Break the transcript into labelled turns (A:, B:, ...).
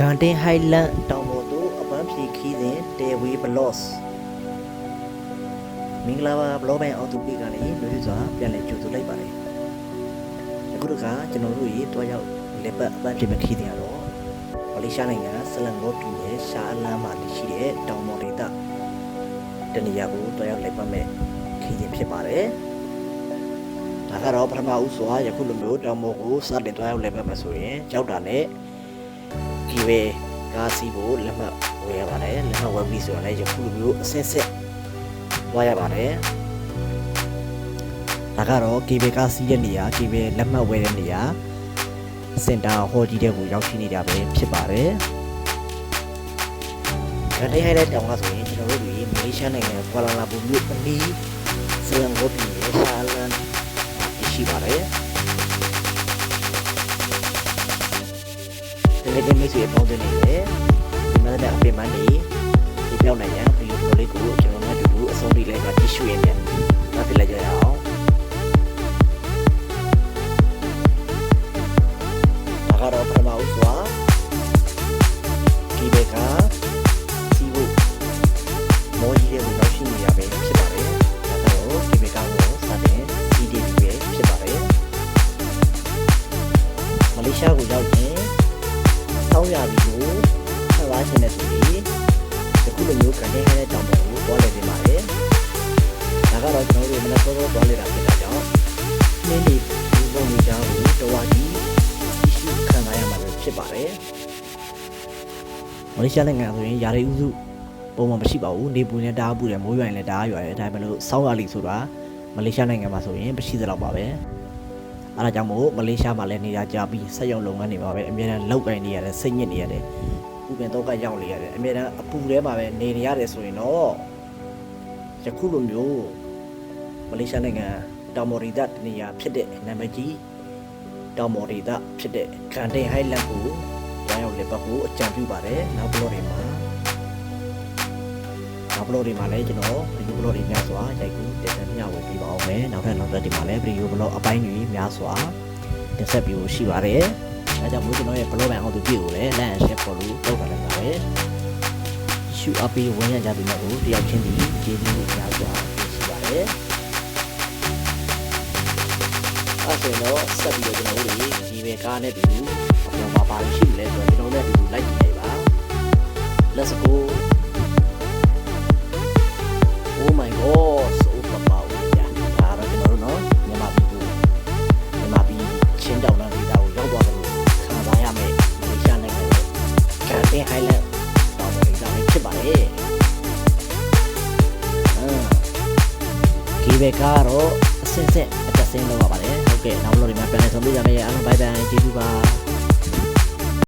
A: ဂန်တင်ဟိုင်လန်တောင်ပေါ်သို့အပန်းဖြေခီးစဉ်တေဝေဘလော့စ်မင်္ဂလာပါဘလော့ဘန်အော်တိုပီကနေလွှဲစွာပြန်လည်ကြိုဆိုလိုက်ပါတယ်အခုတခါကျွန်တော်တို့ရေတွားရောက်လက်ပတ်အပန်းဖြေမခီးစဉ်ကတော့မလေးရှားနိုင်ငံဆလန်ဂေါပြည်နယ်ရှာအလန်းမှာရှိတဲ့တောင်ပေါ်ဒေသတနေရာကိုတွားရောက်လက်ပတ်မဲ့ခီးစဉ်ဖြစ်ပါတယ်ဒါကတော့ပထမဦးစွာယခုလိုမျိုးတောင်ပေါ်ကိုစတင်တွားရောက်လက်ပတ်မှာဆိုရင်ကြောက်တာနဲ့ဒီ ပဲကားစီးဖို့လက်မှတ်ဝယ်ရပါတယ်လက်မှတ်ဝယ်ပြီးဆိုတော့လည်းယခုလိုမျိုးအစစ်စစ်ဝယ်ရပါတယ်ဒါကတော့ KB ကားစီးတဲ့နေရာ KB လက်မှတ်ဝယ်တဲ့နေရာစင်တာဟော်ကြီးတဲ့ကိုရောက်ရှိနေတာပဲဖြစ်ပါတယ်ဒါတိုင်းဟဲ့တဲ့တောင်ကဆိုရင်ကျွန်တော်တို့ဒီမလေးရှားနိုင်ငံကွာလာလာပူမြို့အနီးစလန်ဂေါပြည်နယ်ရှာလန်ရှိပါတယ် တကယ်ချင်းမိတ်ဆွေအပေါင်းအသင်းတွေလည်းဒီမှာတဲ့အပင်ပန်းတွေဒီပြောင်းနိုင်ရန်ဗီဒီယိုလေးကိုကျွန်တော်တို့အတူတူအဆုံးထိလိုက်ပါကြည့်ရှုရမယ်။နောက်ပြလိုက်ကြရအောင်။ဒါကတော့ပထမဦးစွာဒီဘက်ကစီးဖို့မော်ကြီးရဲ့ကိုရောက်ရှိနေရပဲဖြစ်ပါတယ်။ဒါကတော့ဒီဘက်ကကိုစတဲ့စီးတယ်ပဲဖြစ်ပါတယ်။မလေးရှားကိုရောက်ရင် စောင်းရပြီကိုဆက်သွားခြင်းနဲ့ဆိုပြီးဒီခုလိုမျိုးကနေခဲ့တဲ့တောင်ပေါ်ကိုသွားလေနေပါတယ်။ဒါကတော့ကျွန်တော်တို့မနက်စောစောသွားလေတာဖြစ်တာကြောင့်နင်းဒီဒီပုံကြီးကြောင်းကိုတော်ဝါကြီးရှိခံရရမှာပဲဖြစ်ပါတယ်။မလေးရှားနိုင်ငံဆိုရင်ယာရီဥစုပုံမှန်မရှိပါဘူး။နေပူနဲ့တအားပူတယ်မိုးရွာရင်လည်းတအားရွာတယ်။ဒါပေမဲ့လို့စောင်းရလီဆိုတာမလေးရှားနိုင်ငံမှာဆိုရင်မရှိသလောက်ပါပဲ။ အားဒါကြောင့်မို့မလေးရှားမှာလည်းနေရကြပြီးဆက်ရုံလုပ်ငန်းတွေမှာပဲအများအားလောက်ကင်နေရတယ်စိတ်ညစ်နေရတယ်ဥပင်တော့ကရောက်နေရတယ်အများအားအပူထဲမှာပဲနေနေရတယ်ဆိုရင်တော့ယခုလိုမျိုးမလေးရှားနိုင်ငံတောင်မော်ရီဒတ်နေရာဖြစ်တဲ့နာမည်ကြီးတောင်မော်ရီဒတ်ဖြစ်တဲ့ကန်တင်ဟိုင်လန်ကိုရောင်းရောက်လက်ပတ်ကိုအကြံပြုပါတယ်နောက်ဘလော့တွေမှာ နောက်ဘလော့တွေမှာလည်းကျွန်တော်ဗီဒီယိုဘလော့တွေများစွာရိုက်ကူးတင်ဆက်မျှဝေပေးပါအောင်မယ်နောက်ထပ်နောက်ထပ်ဒီမှာလည်းဗီဒီယိုဘလော့အပိုင်းတွေများစွာတင်ဆက်ပြီးရှိပါတယ်။အဲကြောင့်မို့ကျွန်တော်ရဲ့ blog ဘန်အောက်သူပြည့်ကိုလည်း like and share follow လုပ်ထားလိုက်ပါမယ်။ shoot up ပြီးဝင်ရကြပြီးတော့တယောက်ချင်းဒီကျေးဇူးများစွာရှိပါတယ်။အဲဆိုတော့ဆက်ပြီးတော့ကျွန်တော်တို့ဒီပဲကားနဲ့တူအပေါ်မှာပါရှိမလဲဆိုတော့ကျွန်တော်လည်းအတူတူလိုက်ကြည့်လိုက်ပါ။ Let's go ဒီဘက်ကတော့အစင်စင်အတက်စင်းလောက်ပါပါတယ်ဟုတ်ကဲ့နောက်လို့ဒီမှာပြန်လည်ဆုံးပြကြမယ်အားလုံးဘိုင်ဘိုင်ကျေးဇူးပါ